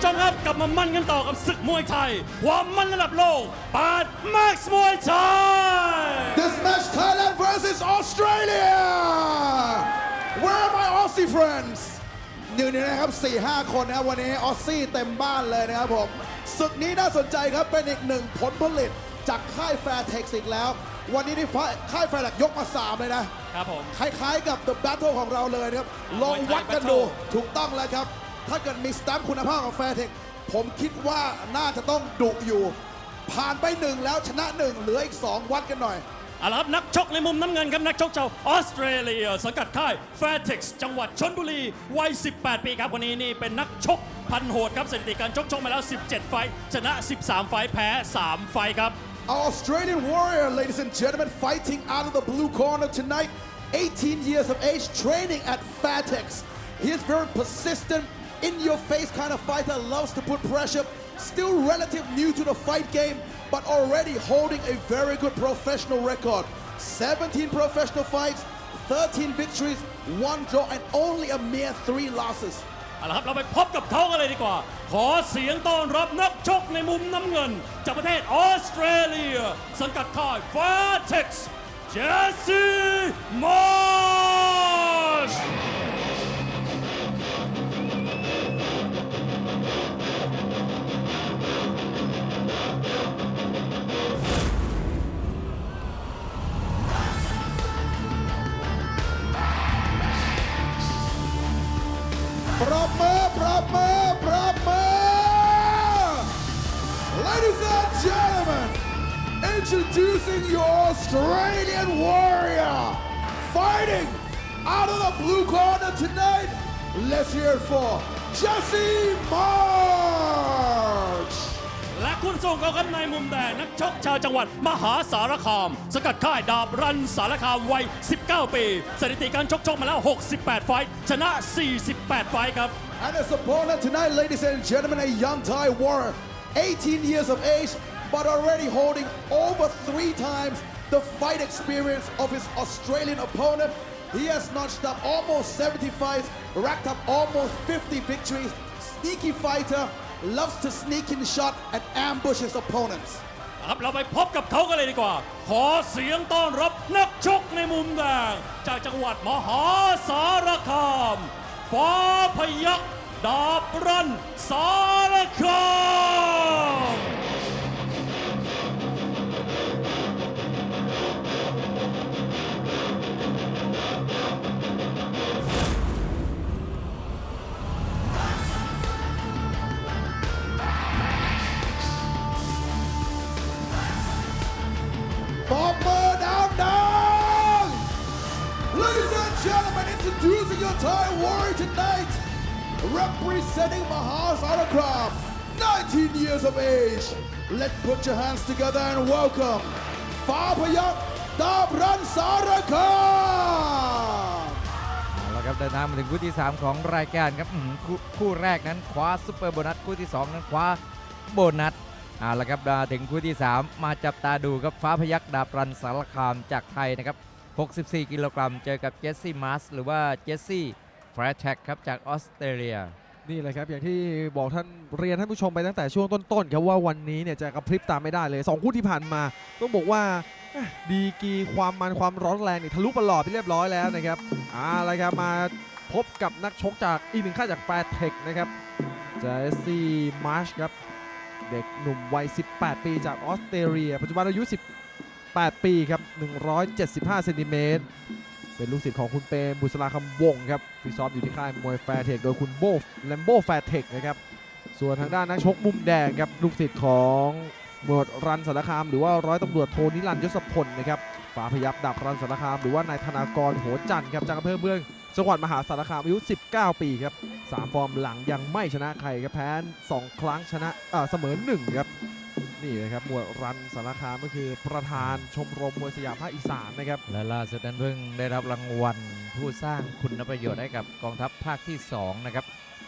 ผู้ชมครับ กลับมามั่นกันต่อกับศึกมวยไทย ความมันระดับโลกปาดแม็กซ์มวยไทย This match Thailand versus Australia Where are my Aussie friends หนึ่งในนะครับ 4-5 คนนะครับ วันนี้ออสซี่เต็มบ้านเลยนะครับผมศึกนี้น่าสนใจครับ เป็นอีกหนึ่งผลผลิตจากค่ายแฟร์เท็กซ์อีกแล้ว วันนี้ที่ค่ายแฟร์เท็กยกมา 3 เลยนะ ครับผม คล้ายๆกับ The Battle ของเราเลยนะครับ ลองวัดกันดู ถูกต้องแล้วครับ ถ้าเกิดมีสแตมป์คุณภาพของแฟร์เทคผมคิดว่าน่าจะต้องดุอยู่ ผ่านไปหนึ่งแล้วชนะหนึ่งเหลืออีก 2 วัดกันหน่อย เอาละครับนักชกในมุมน้ำเงินครับนักชกชาวออสเตรเลีย สังกัดค่าย f a i r t e x จังหวัดชนบุรี วัย 18 ปีครับคนนี้นี่เป็นนักชกพันโหดครับสถิติการชกชกมาแล้ว 17 ไฟท์ชนะ 13 ไฟท์แพ้ 3 ไฟท์ครับ Our Australian warrior, ladies and gentlemen, fighting out of the blue corner tonight. 18 years of age, training at Fatex. He is very persistent, in your face kind of fighter, loves to put pressure. Still relative new to the fight game, but already holding a very good professional record. 17 professional fights, 13 victories, one draw, and only a mere three losses. เอาละครับเราไปพบกับเขากันเลยดีกว่า ขอเสียงต้อนรับนักชกในมุมน้ำเงิน จากประเทศออสเตรเลีย สังกัดค่าย f a r t e x เจสซี่มอ ปรบมือปรบมือปรบมือ Ladies and gentlemen introducing your Australian warrior fighting out of the blue corner tonight let's hear it for Jesse March และ คุณส่งเขาครับในมุมแดงนักชกชาวจังหวัดมหาสารคาม สกัดค่ายดาบรันสารคามวัย 19 ปี สถิติการชกชกมาแล้ว 68 ไฟชนะ 48 ไฟครับ And his opponent tonight, ladies and gentlemen, a young Thai warrior, 18 years of age, but already holding over three times the fight experience of his Australian opponent. He has notched up almost 70 fights, racked up almost 50 victories. Sneaky fighter, loves to sneak in shot and ambush his opponents. ครับเราไปพบกับเขากันเลยดีกว่า ขอเสียงต้อนรับนักชกในมุมแดง จากจังหวัดมหาสารคามฟ้าพยักดาบรันสารคาม representing Mahasarakram, 19 years of age. Let's put your hands together and welcome Fapayak Dabran Sarakam! เอาละครับเดินทางมาถึงคู่ที่ 3 ของรายการครับอื้อหือคู่คู่แรกนั้นคว้าซุปเปอร์โบนัสคู่ที่ 2 นั้นคว้าโบนัสเอาละครับมาถึงคู่ที่ 3 มาจับตาดูครับฟ้าพยักดาบรันสารคามจากไทยนะครับ 64 กิโลกรัมเจอกับเจสซี่มาสหรือว่าเจสซี่ แฟร์แท็กครับจากออสเตรเลีย นี่เลยครับ อย่างที่บอกท่านเรียนท่านผู้ชมไปตั้งแต่ช่วงต้นๆครับว่าวันนี้เนี่ยจะกระพริบตามไม่ได้เลย 2 คู่ที่ผ่านมา ต้องบอกว่าอ๊ะดีกรีความมันความร้อนแรงนี่ทะลุประหลอดไปเรียบร้อยแล้วนะครับเอาละครับมาพบกับนักชกจากอีกหนึ่งค่ายจากแฟร์เทคนะครับเจสซี่มาร์ชครับ เด็กหนุ่มวัย 18 ปีจากออสเตรเลีย ปัจจุบันอายุ 18 ปีครับ 175เซนติเมตร เป็นลูกศิษย์ของคุณเปรมบุษราคำวงครับฟิตซ้อมอยู่ที่ค่ายมวยแฟร์เทคโดยคุณโบแลมโบแฟร์เทคนะครับส่วนทางด้านนักชกมุมแดงครับลูกศิษย์ของหมวดรันสารคาม หรือว่าร้อยตำรวจโทนิรันยศพลนะครับฝาพยับดับรันสารคาม หรือว่านายธนากรโหจันครับจากอำเภอเมืองจังหวัดมหาสารคามอายุ 19 ปีครับสามฟอร์มหลังยังไม่ชนะใครครับแพ้สองครั้งชนะเอ่อเสมอหนึ่งครับ นี่นะครับหมวดรันสารคามก็คือประธานชมรมมวยสยามภาคอีสานนะครับ และล่าสุดนั้นเพิ่งได้รับรางวัลผู้สร้างคุณประโยชน์ให้กับกองทัพภาคที่ 2 นะครับ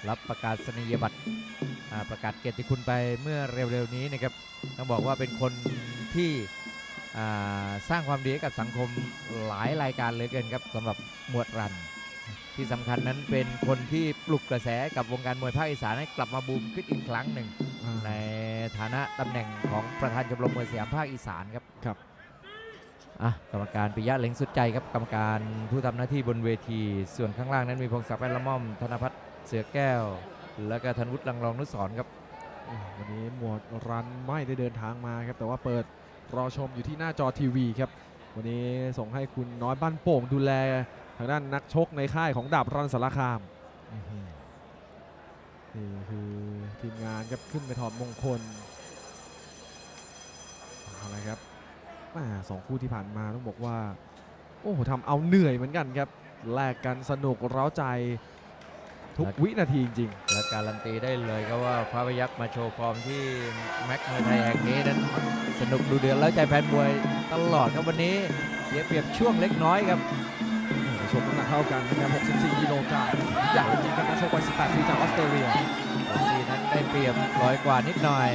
รับประกาศนียบัตรอ่าประกาศเกียรติคุณไปเมื่อเร็วๆนี้นะครับ ต้องบอกว่าเป็นคนที่อ่าสร้างความดีให้กับสังคมหลายรายการเหลยเกินครับสำหรับหมวดรัน ที่สำคัญนั้นเป็นคนที่ปลุกกระแสกับวงการมวยภาคอีสานให้กลับมาบูมขึ้นอีกครั้งหนึ่ง ในฐานะตำแหน่งของประธานชมรมมวยสยามภาคอีสานครับครับอะกรรมการปิยะเหล็งสุดใจครับกรรมการผู้ทำหน้าที่บนเวที ส่วนข้างล่างนั้นมีพงศักดิ์แป้นละม่อม ธนพัฒน์เสือแก้ว แล้วก็ธนวุฒิลังรองนุสรณ์ครับอ่าวันนี้หมวดรันไม่ได้เดินทางมาครับ แต่ว่าเปิดรอชมอยู่ที่หน้าจอทีวีครับ วันนี้ส่งให้คุณน้อยบ้านโป่งดูแลทางด้านนักชกในค่ายของดาบรันสารคาม นี่คือทีมงานครับขึ้นไปถอดมงคลเอาละครับแมาสองคู่ที่ผ่านมาต้องบอกว่า โอ้โหทำเอาเหนื่อยเหมือนกันครับแลกกันสนุกเร้าใจทุกวินาทีจริงและการันตีได้เลยก็ว่าพระพยักษ์มาโชว์ฟอร์มที่แม็กมวยไทยแห่งนี้นั้นสนุกดูเดือดแล้วใจแฟนมวยตลอดครับวันนี้เสียเปรียบช่วงเล็กน้อยครับๆชกน้ำหนักเท่ากันนะครับ64กิโลกรัม ใหญ่จริงกับนักชกวัย18ปีจากออสเตรเลียโอซีนั้นได้เปรียบร้อยกว่านิดหน่อย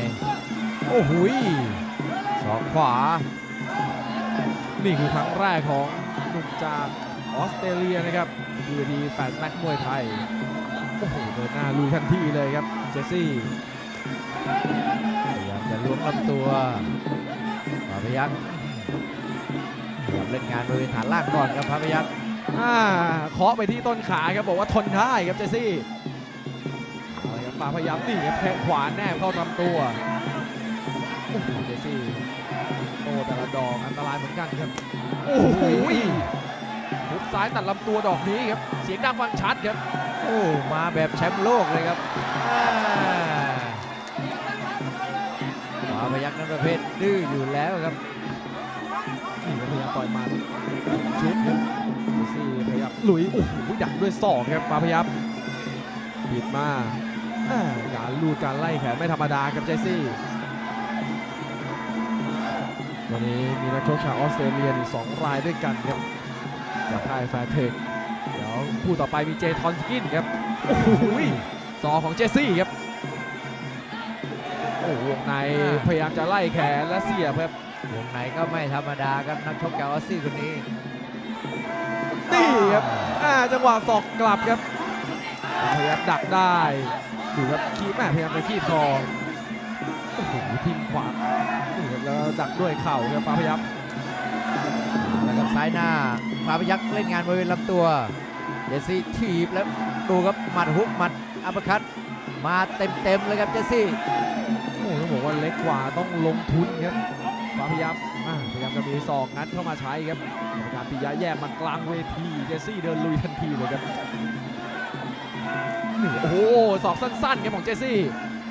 โอ้โหยสอกขวา นี่คือครั้งแรกของหนุ่มจากออสเตรเลียนะครับดูดี8แม็กมวยไทย โอ้โหเดินหน้าลุยทันทีเลยครับ เจสซี่พยายามจะล้วงลำตัวพระพยักษ์พยายามเล่นงานบริเวณฐานล่างก่อนครับพระพยักษ์ อ่าเคาะไปที่ต้นขาครับบอกว่าทนได้ครับเจสซี่อาละครับป่าพยายามนี่ครับแทงขวาแนบเข้าลำตัวโอ้โหเจสซี่โตแต่ละดอกอันตรายเหมือนกันครับโอ้โหหุบซ้ายตัดลำตัวดอกนี้ครับ เสียงดังฟังชัดครับ โอ้มาแบบแชมป์โลกเลยครับอ่าพยักนั้นประเภทดื้ออยู่แล้วครับนี่พยายามต่อยหมาชุดครับ ซี่พยายามหลุย โอ้โหดักด้วยศอกครับฟ้าพยับบิดมาการลูดการไล่แขนไม่ธรรมดาครับเจสซี่วันนี้มีนักชกชาวออสเตรเลียสองรายด้วยกันครับจากค่ายแฟร์เทคเดี๋ยวคู่ต่อไปมีเจทอนสกินครับ โอ้โหศอกของเจสซี่ครับ โอ้โหวงในพยายามจะไล่แขนและเสียบครับวงในก็ไม่ธรรมดาครับนักชกจากออสซี่คนนี้ นี่ครับอ่าจังหวะศอกกลับครับพยายามดักได้ดูครับคีบแม่พยายามจะคีบคอโอ้โหทิมขวานี่ครับแล้วดักด้วยเข่าครับฟ้าพยับแล้วกับซ้ายหน้าฟ้าพยักษ์เล่นงานบริเวณลำตัวเจสซี่ถีบแล้วดูครับหมัดฮุกหมัดอัปเปอร์คัตมาเต็มๆเลยครับเจสซี่โอ้โหต้องบอกว่าเล็กกว่าต้องลงทุนครับฟ้า พยับอ่าพยายามจะมีศอกงัดเข้ามาใช้ครับกรรมการปิยะแยกมากลางเวทีเจสซี่เดินลุยทันทีเลยครับนี่โอ้โหศอกสั้นๆครับของเจสซี่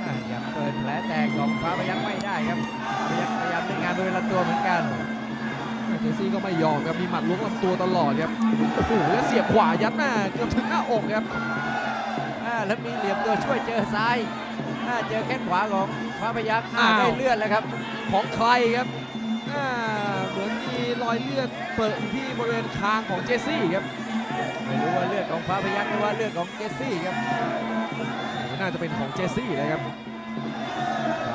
อ่ายังเปิดแผลแตกของฟ้าพยักษ์ไม่ได้ครับฟ้าพยักษ์พยายามเล่นงานบริเวณลำตัวเหมือนกันเจสซี่ก็ไม่ยอมครับมีหมัดล้วงลำตัวตลอดครับโอ้โหแล้วเสียบขวายัดหน้าเกือบถึงหน้าอกครับอ่าแล้วมีเหลี่ยมตัวช่วยเจอซ้ายอ่าเจอแข้งขวาของฟ้าพยักษ์อ่าอ้าวได้เลือดแล้วครับ ของใครครับอ่า เหมือนมีรอยเลือดเปิดที่บริเวณคางของเจสซี่ครับ ไม่รู้ว่าเลือดของฟ้าพยักหรือว่าเลือดของเจสซี่ครับ น่าจะเป็นของเจสซี่นะครับ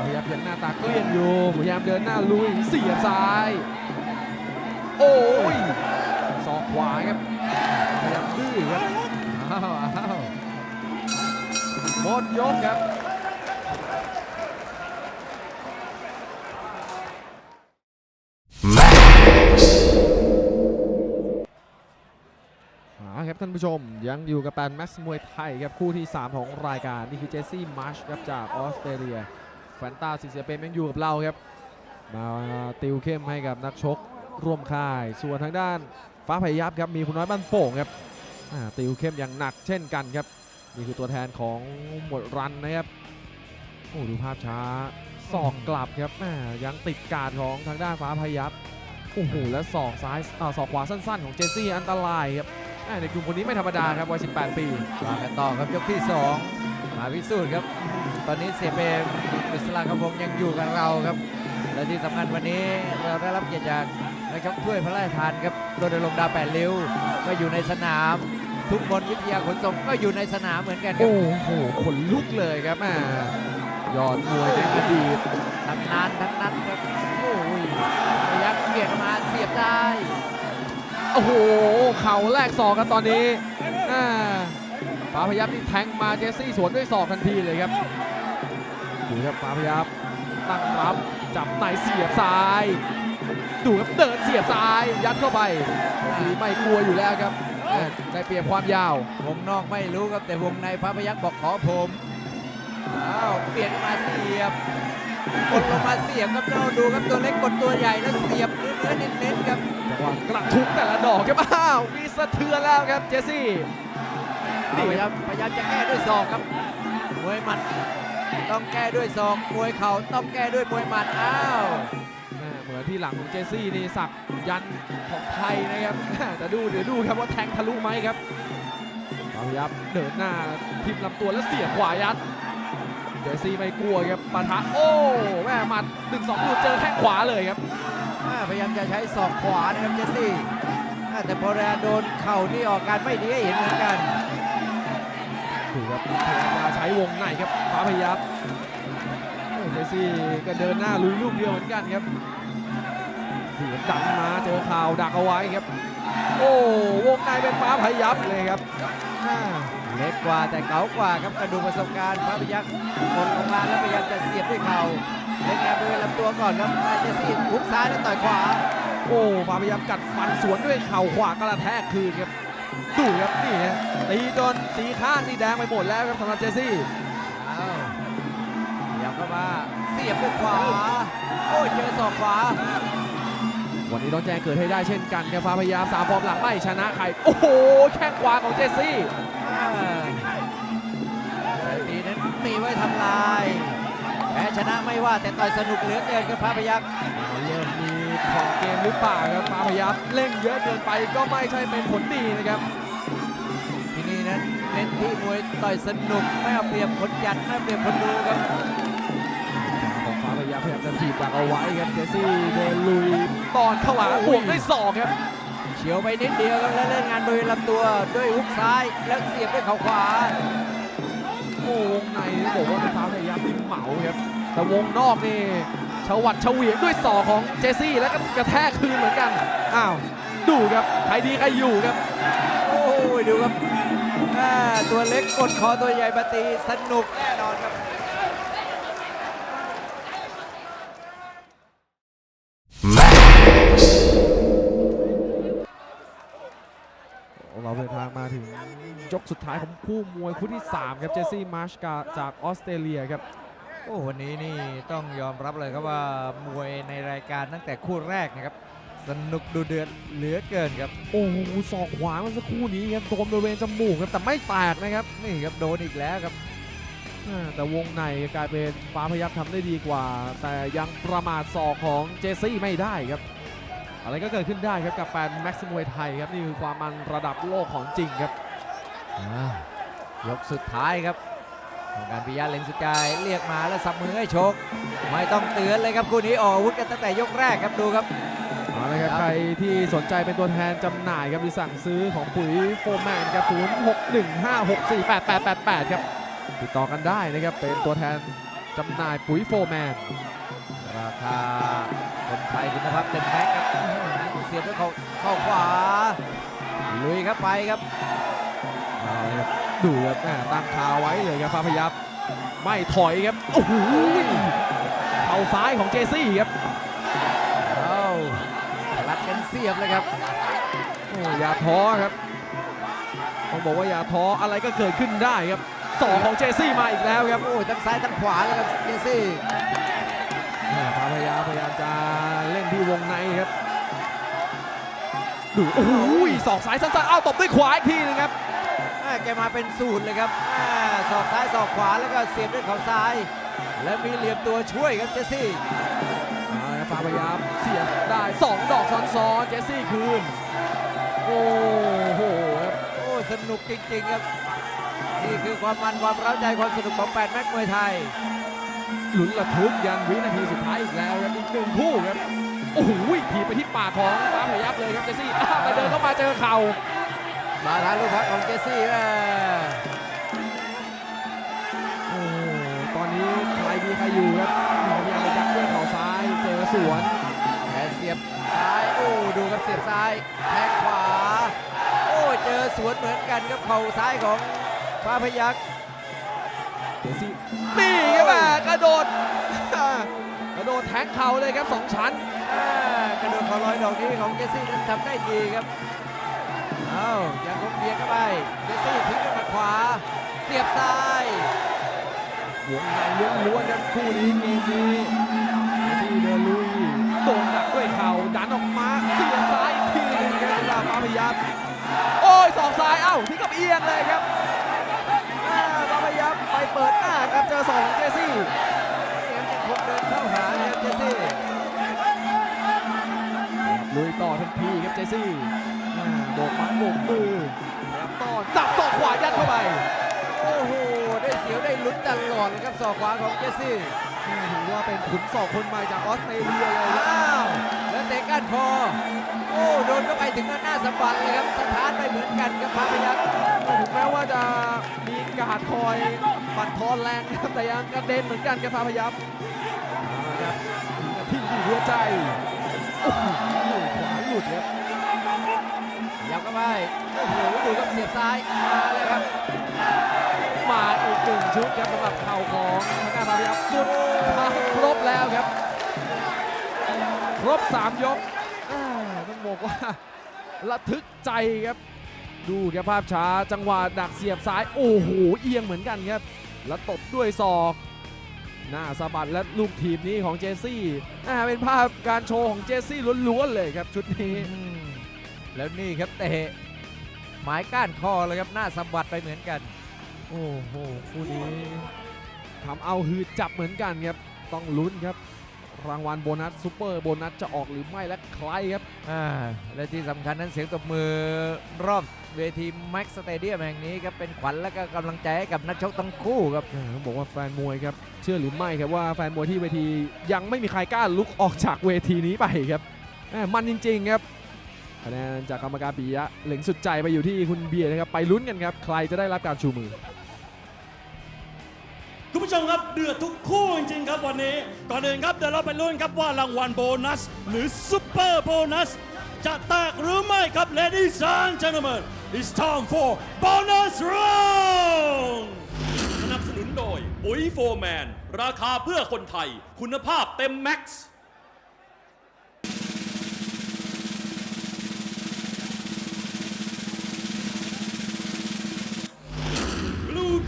พยายามยังหน้าตาเกลี้ยงอยู่ พยายามเดินหน้าลุยเสียบซ้าย โอ้ยศอกขวาครับ พยายามดื้อครับ อ้าวอ้าวหมดยกครับานผู้ชม ยังอยู่กับแปนแม็กซ์มวยไทยครับคู่ที่ 3 ของรายการนี่คือเจสซี่มาร์ชครับจากออสเตรเลียแฟนตาซีเซียเปนยังอยู่กับเราครับ มาติวเข้มให้กับนักชกร่วมค่าย ส่วนทางด้านฟ้าพยับครับมีคุณน้อยบ้านโป่งครับติวเข้มอย่างหนักเช่นกันครับ นี่คือตัวแทนของหมดรันนะครับโอ้ดูภาพช้าศอกกลับครับแม่ยังติดการดของทางด้านฟ้าพยับโอ้โหและศอกซ้ายอ่าศอกขวาสั้นๆ ของเจสซี่อันตรายครับ ในกลุ่มคนนี้ไม่ธรรมดาครับวัย18 ปีมากันต่อครับยกที่ 2 มาพิสูจน์ครับ ตอนนี้เสียเปรมอิสลามกระพงยังอยู่กับเราครับ และที่สำคัญวันนี้เราได้รับเกียรติจากนะครับถ้วยพระราชทานครับโดยลงดาวแปดริ้วก็อยู่ในสนาม ทุกมนวิทยาขนส่งก็อยู่ในสนามเหมือนกันครับโอ้โหขนลุกเลยครับแม่ยอดมวยในอดีตตำนานทั้งนั้นครับโอ้ยพยักเบียดมาเสียบได้โอ้โห เข่าแรกศอกครับตอนนี้ฟ้าพยับนี่แทงมาเจสซี่สวนด้วยศอกทันทีเลยครับดูครับฟ้าพยับตั้งรับจับในเสียบซ้าย ดูครับเดินเสียบซ้าย ยัดเข้าไปสีไม่กลัวอยู่แล้วครับได้เปรียบความยาววงนอกไม่รู้ครับแต่วงในฟ้าพยักบอกขอผมอ้าวเปลี่ยนมาเสียบ กดลงมาเสียบครับเราดูครับตัวเล็กกดตัวใหญ่แล้วเสียบเนื้อเน้นๆครับจังหวะกระทุ้งแต่ละดอกครับอ้าวมีสะเทือนแล้วครับเจสซี่พยายามพยายามจะแก้ด้วยศอกครับมวยหมัดต้องแก้ด้วยศอกมวยเข่าต้องแก้ด้วยมวยหมัดอ้าวแม่เหมือนที่หลังของเจสซี่นี่สักยันของไทยนะครับแต่ดูเดี๋ยวดูครับว่าแทงทะลุไหมครับฟ้าพยับเดินหน้าทิมลำตัวแล้วเสียบขวายัด เจสซี่ไม่กลัวครับปะทะโอ้แม่หมัดหนึ่งสองหลุดเจอแข้งขวาเลยครับอ่าพยายามจะใช้ศอกขวานะครับเจสซี่อ่าแต่พอเวลาโดนเข่านี่ออกการไม่ดีให้เห็นเหมือนกันดูครับพยายามจะใช้วงในครับฟ้าพยับโอ้เจสซี่ก็เดินหน้าลุยลูกเดียวเหมือนกันครับดูครับดันมาเจอข่าวดักเอาไว้ครับ โอ้วงในเป็นฟ้าพยับเลยครับอ่า เล็กกว่าแต่เก๋ากว่าครับกระดูกประสบการณ์ฟ้าพยักกดลงมาแล้วพยายามจะเสียบด้วยเข่าเล่นงานบริเวณลำตัวก่อนครับอ่าเจสซี่หุกซ้ายแล้วต่อยขวา โอ้ฟ้าพยับกัดฟันสวนด้วยเข่าขวากระแทกคืนครับดูครับนี่ฮะตีจนสีข้างนี่แดงไปหมดแล้วครับสำหรับเจสซี่อ้าวเดี๋ยวเข้ามาเสียบด้วยขวา โอ้เจอศอกขวา วันนี้ต้องแจ้งเกิดให้ได้เช่นกันครับฟ้าพยายามสามฟอร์มหลังไม่ชนะใคร โอ้โห แข้งขวาของเจสซี่ มีไว้ทำลาย แพ้ชนะไม่ว่าแต่ต่อยสนุกเหลือเกินครับพระพยักเริ่มมีผ่อนเกมหรือเปล่าครับฟ้าพยับเร่งเยอะเกินไปก็ไม่ใช่เป็นผลดีนะครับ ที่นี่นั้นเน้นที่มวยต่อยสนุกไม่เอาเปรียบคนยัดไม่เอาเปรียบคนดูครับของฟ้าพยับพยายามจะถีบดักเอาไว้ครับเจสซี่เดินลุยตอนเข้าหาบวกด้วยศอกครับเฉียวไปนิดเดียวครับแล้วเล่นงานบริเวณลำตัวด้วยฮุกซ้ายแล้วเสียบด้วยเข่าขวา โอ้วงในต้องบอกว่าเป็นฟ้าพยายามที่เหมาครับแต่วงนอกนี่ชวัดเฉวียงด้วยศอกของเจสซี่แล้วก็กระแทกคืนเหมือนกันอ้าวดูครับใครดีใครอยู่ครับ โอ้ยดูครับอ่าตัวเล็กกดคอตัวใหญ่มาตีสนุกแน่นอน ยกสุดท้ายของคู่มวยคู่ที่ 3 ครับเจสซี่มาร์ชกาจากออสเตรเลียครับโอ้วันนี้นี่ต้องยอมรับเลยครับว่ามวยในรายการตั้งแต่คู่แรกนะครับ สนุกดูเดือดเหลือเกินครับ โอ้โหศอกขวาเมันสักครู่นี้ครับโดนบริเวณจมูกครับแต่ไม่แตกนะครับนี่ครับโดนอีกแล้วครับอ่าแต่วงในกลายเป็นฟ้าพยับทำได้ดีกว่า แต่ยังประมาทศอกของเจสซี่ไม่ได้ครับ อะไรก็เกิดขึ้นได้ครับกับแฟนแม็กซ์มวยไทยครับนี่คือความมันระดับโลกของจริงครับ ยกสุดท้ายครับของการพิยาเล็งสุดใจเรียกมาแล้วสับมือให้โชก ไม่ต้องเตือนเลยครับคู่นี้ออกอาวุธกันตั้งแต่ยกแรกครับดูครับเอาละครับครับใครที่สนใจเป็นตัวแทนจำหน่ายครับหรือสั่งซื้อของปุ๋ยโฟร์แมนครับ0615648888 ครับติดต่อกันได้นะครับเป็นตัวแทนจำหน่ายปุ๋ยโฟร์แมนราคาคนไทยคุณภาพเต็มแม็กซ์ครับอื้อหือเสียบด้วยเขาเข้าขวาลุยครับไปครับเอาละครับ ดูครับแม่ตั้งคาไว้เลยครับฟ้าพยับ ไม่ถอยครับ โอ้โหเข่าซ้ายของเจซี่ครับเอารัดกันเสียบเลยครับโอ้อย่าท้อครับต้องบอกว่าอย่าท้ออะไรก็เกิดขึ้นได้ครับสองของเจซี่มาอีกแล้วครับโอ้ยทั้งซ้ายทั้งขวาเลยครับเจสซี่แม่ฟ้าพยับพยายามจะเล่นที่วงในครับดูโอ้โหสองสายสั้นๆอ้าวตบด้วยขวาอีกทีนึงครับอ่า แกมาเป็นสูตรเลยครับอ่าศอกซ้ายศอกขวาแล้วก็เสียบด้วยเขาซ้าย แล้วมีเหลี่ยมตัวช่วยครับเจสซี่เอาละครับฟ้าพยับเสียบได้สองดอกซ้อนๆเจสซี่คืน โอ้โหครับโอ้สนุกจริงๆครับนี่คือความมันความเร้าใจความสนุกของแปดแม็กมวยไทยลุ้นระทึกยันวินาทีสุดท้ายอีกแล้วครับอีกหนึ่งคู่ครับโอ้โหถีบไปที่ปากของฟ้าพยับเลยครับเจสซี่อ้าวแต่เดินเข้ามาเจอเข่า มาทางลูกพักของเจสซี่แม่โอ้ตอนนี้ใครดีใครอยู่ครับพยายามจะยัดด้วยเข่าซ้ายเจอสวนแขนเสียบซ้ายโอ้ดูครับเสียบซ้ายแทงขวา โอ้เจอสวนเหมือนกันครับเข่าซ้ายของฟ้าพยักเจสซี่นี่ครับแม่กระโดดกระโดดแทงเข่าเลยครับสองชั้นกระโดดเข่าลอยดอกนี้ของเจสซี่นั้นทำได้ดีครับ อายังคงเบียดเข้าไปเจสซี่ทิ้งด้วยหมัดขวา เสียบซ้ายวงในล้วนๆครับคู่นี้เกมนี้เจสซี่เดินลุยโดนดักด้วยเข่าดันออกมาเสียบซ้ายอีกทีหนึงครับสำหรับฟ้าพยับโอ้ยสองซ้ายเอ้าที่กับเอียงเลยครับอ่าฟ้าพยับไปเปิดหน้าครับเจอสองของเจสซี่นี่ครับยังคงเดินเข้าหาเลยครับเจสซี่ลุยต่อทันทีครับเจสซี่อ่า โบกไม้โบกมือแล้วต้อนสับศอกขวายัดเข้าไป โอ้โห ได้เสียวได้ลุ้นตลอดเลยครับศอกขวาของเจสซี่นี่ถือว่าเป็นขุนศอกคนใหม่จากออสเตรเลียเลยครับอ้าวแล้วเตะก้านคอ โอ้โดนเข้าไปถึงหน้าสะบัดเลยครับสถานไปเหมือนกันครับฟ้าพยักถึงแม้ว่าจะมีการดคอยบัดทอนแรงนะครับแต่ยังกระเด็นเหมือนกันครับฟ้าพยับเอาละครับทิ้งที่หัวใจโอ้โหขวาหลุดครับ ยับเข้าไปโอ้โหดูครับเสียบซ้ายมาเลยครับ มาอีกหนึ่งชุดครับสำหรับเข่าของทางด้านฟ้าพยับสุดท้ายครบแล้วครับ ครบ 3 ยกต้องบอกว่าระทึกใจครับ ดูครับภาพช้าจังหวะดักเสียบซ้าย โอ้โหเอียงเหมือนกันครับ แล้วตบด้วยศอกหน้าสะบัดและลูกทีมนี้ของเจสซี่อ่าเป็นภาพการโชว์ของเจสซี่ล้วนๆเลยครับชุดนี้ แล้วนี่ครับเตะหมายก้านคอเลยครับหน้าสะบัดไปเหมือนกัน โอ้โหคู่นี้ทำเอาฮือจับเหมือนกันครับต้องลุ้นครับ รางวัลโบนัสซูเปอร์โบนัสจะออกหรือไม่และใครครับอ่าและที่สำคัญนั้นเสียงตบมือรอบเวทีแม็กสเตเดียมแห่งนี้ครับเป็นขวัญและก็กำลังใจให้กับนักชกทั้งคู่ครับอ่าต้องบอกว่าแฟนมวยครับ เชื่อหรือไม่ครับว่าแฟนมวยที่เวทียังไม่มีใครกล้าลุกออกจากเวทีนี้ไปครับแหม่มันจริงๆครับ คะแนนจากกรรมการปิยะเหล่งสุดใจไปอยู่ที่คุณเบียร์นะครับ ไปลุ้นกันครับ ใครจะได้รับการชูมือ คุณผู้ชมครับเดือดทุกคู่จริงๆครับวันนี้ ก่อนอื่นครับเดี๋ยวเราไปลุ้นครับว่ารางวัลโบนัส หรือซุปเปอร์โบนัส จะแตกหรือไม่ครับ ladies and gentlemen it's time for bonus round สนับสนุนโดยปุ๋ยโฟร์แมนราคาเพื่อคนไทย คุณภาพเต็มแม็กซ์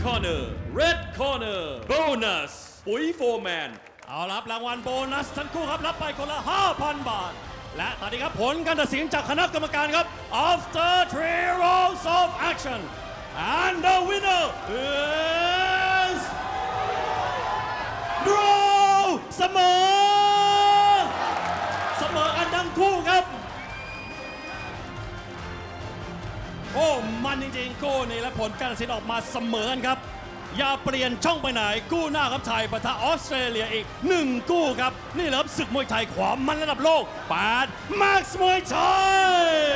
Corner Red Corner Bonus ปุ๋ยโฟร์แมนเอาละครับรางวัลโบนัสทั้งคู่ครับ รับไปคนละ 5,000 บาท และตอนนี้ครับผลการตัดสินจากคณะกรรมการครับ after three rounds of action and the winner is draw เสมอ อ้มันจริงๆคู่นี้และผลการตัดสินออกมาเสมอกันครับ อย่าเปลี่ยนช่องไปไหน กู้หน้าครับไทยปะทะออสเตรเลียอีกหนึ่งกู้ครับ นี่เหละครับศึกมวยไทยความมันระดับโลก8 Max มวยไทย